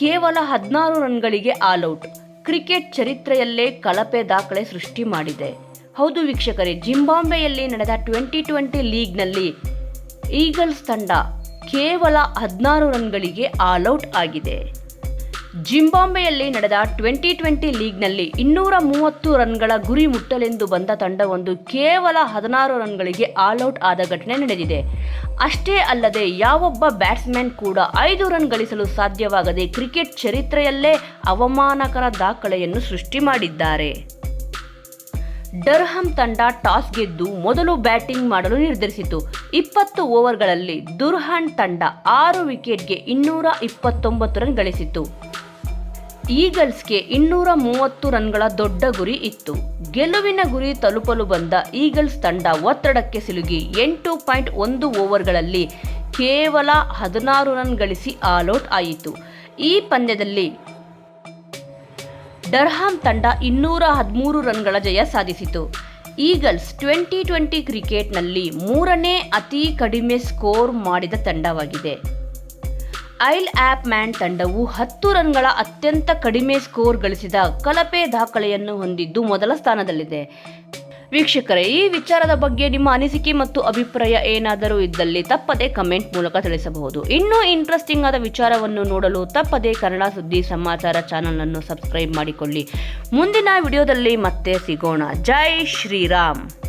ಕೇವಲ ಹದಿನಾರು ರನ್ಗಳಿಗೆ all out cricket ಚರಿತ್ರೆಯಲ್ಲೇ ಕಳಪೆ ದಾಖಲೆ ಸೃಷ್ಟಿ ಮಾಡಿದೆ. ಹೌದು ವೀಕ್ಷಕರೇ, ಜಿಂಬಾಂಬೆಯಲ್ಲಿ ನಡೆದ ಟ್ವೆಂಟಿ ಟ್ವೆಂಟಿ ಲೀಗ್ನಲ್ಲಿ ಈಗಲ್ಸ್ ತಂಡ ಕೇವಲ ಹದಿನಾರು ರನ್ಗಳಿಗೆ ಆಲ್ಔಟ್ ಆಗಿದೆ. ಜಿಂಬಾಬ್ವೆಯಲ್ಲಿ ನಡೆದ ಟ್ವೆಂಟಿ ಟ್ವೆಂಟಿ ಲೀಗ್ನಲ್ಲಿ ಇನ್ನೂರ ಮೂವತ್ತು ರನ್ಗಳ ಗುರಿ ಮುಟ್ಟಲೆಂದು ಬಂದ ತಂಡವೊಂದು ಕೇವಲ ಹದಿನಾರು ರನ್ಗಳಿಗೆ ಆಲ್ಔಟ್ ಆದ ಘಟನೆ ನಡೆದಿದೆ. ಅಷ್ಟೇ ಅಲ್ಲದೆ ಯಾವೊಬ್ಬ ಬ್ಯಾಟ್ಸ್ಮನ್ ಕೂಡ ಐದು ರನ್ ಗಳಿಸಲು ಸಾಧ್ಯವಾಗದೆ ಕ್ರಿಕೆಟ್ ಚರಿತ್ರೆಯಲ್ಲೇ ಅವಮಾನಕರ ದಾಖಲೆಯನ್ನು ಸೃಷ್ಟಿ ಮಾಡಿದ್ದಾರೆ. ಡರ್ಹಮ್ ತಂಡ ಟಾಸ್ ಗೆದ್ದು ಮೊದಲು ಬ್ಯಾಟಿಂಗ್ ಮಾಡಲು ನಿರ್ಧರಿಸಿತು. ಇಪ್ಪತ್ತು ಓವರ್ಗಳಲ್ಲಿ ದುರ್ಹಾನ್ ತಂಡ ಆರು ವಿಕೆಟ್ಗೆ ಇನ್ನೂರ ಇಪ್ಪತ್ತೊಂಬತ್ತು ರನ್ ಗಳಿಸಿತು ಈಗಲ್ಸ್ಗೆ ಇನ್ನೂರ ಮೂವತ್ತು ರನ್ಗಳ ದೊಡ್ಡ ಗುರಿ ಇತ್ತು. ಗೆಲುವಿನ ಗುರಿ ತಲುಪಲು ಬಂದ ಈಗಲ್ಸ್ ತಂಡ ಒತ್ತಡಕ್ಕೆ ಸಿಲುಗಿ ಎಂಟು ಪಾಯಿಂಟ್ ಒಂದು ಓವರ್ಗಳಲ್ಲಿ ಕೇವಲ ಹದಿನಾರು ರನ್ ಗಳಿಸಿ ಆಲ್ಔಟ್ ಆಯಿತು. ಈ ಪಂದ್ಯದಲ್ಲಿ ಡರ್ಹಾಮ್ ತಂಡ ಇನ್ನೂರ ಹದಿಮೂರು ರನ್ಗಳ ಜಯ ಸಾಧಿಸಿತು. ಈಗಲ್ಸ್ ಟ್ವೆಂಟಿ ಟ್ವೆಂಟಿ ಕ್ರಿಕೆಟ್ನಲ್ಲಿ ಮೂರನೇ ಅತಿ ಕಡಿಮೆ ಸ್ಕೋರ್ ಮಾಡಿದ ತಂಡವಾಗಿದೆ. ಐಲ್ ಆಪ್ ಮ್ಯಾನ್ ತಂಡವು ಹತ್ತು ರನ್ಗಳ ಅತ್ಯಂತ ಕಡಿಮೆ ಸ್ಕೋರ್ ಗಳಿಸಿದ ಕಲಪೆ ದಾಖಲೆಯನ್ನು ಹೊಂದಿದ್ದು ಮೊದಲ ಸ್ಥಾನದಲ್ಲಿದೆ. ವೀಕ್ಷಕರೇ, ಈ ವಿಚಾರದ ಬಗ್ಗೆ ನಿಮ್ಮ ಅನಿಸಿಕೆ ಮತ್ತು ಅಭಿಪ್ರಾಯ ಏನಾದರೂ ಇದ್ದಲ್ಲಿ ತಪ್ಪದೆ ಕಮೆಂಟ್ ಮೂಲಕ ತಿಳಿಸಬಹುದು. ಇನ್ನೂ ಇಂಟ್ರೆಸ್ಟಿಂಗ್ ಆದ ವಿಚಾರವನ್ನು ನೋಡಲು ತಪ್ಪದೆ ಕನ್ನಡ ಸುದ್ದಿ ಸಮಾಚಾರ ಚಾನಲ್ ಅನ್ನು ಸಬ್ಸ್ಕ್ರೈಬ್ ಮಾಡಿಕೊಳ್ಳಿ. ಮುಂದಿನ ವಿಡಿಯೋದಲ್ಲಿ ಮತ್ತೆ ಸಿಗೋಣ. ಜೈ ಶ್ರೀರಾಮ್.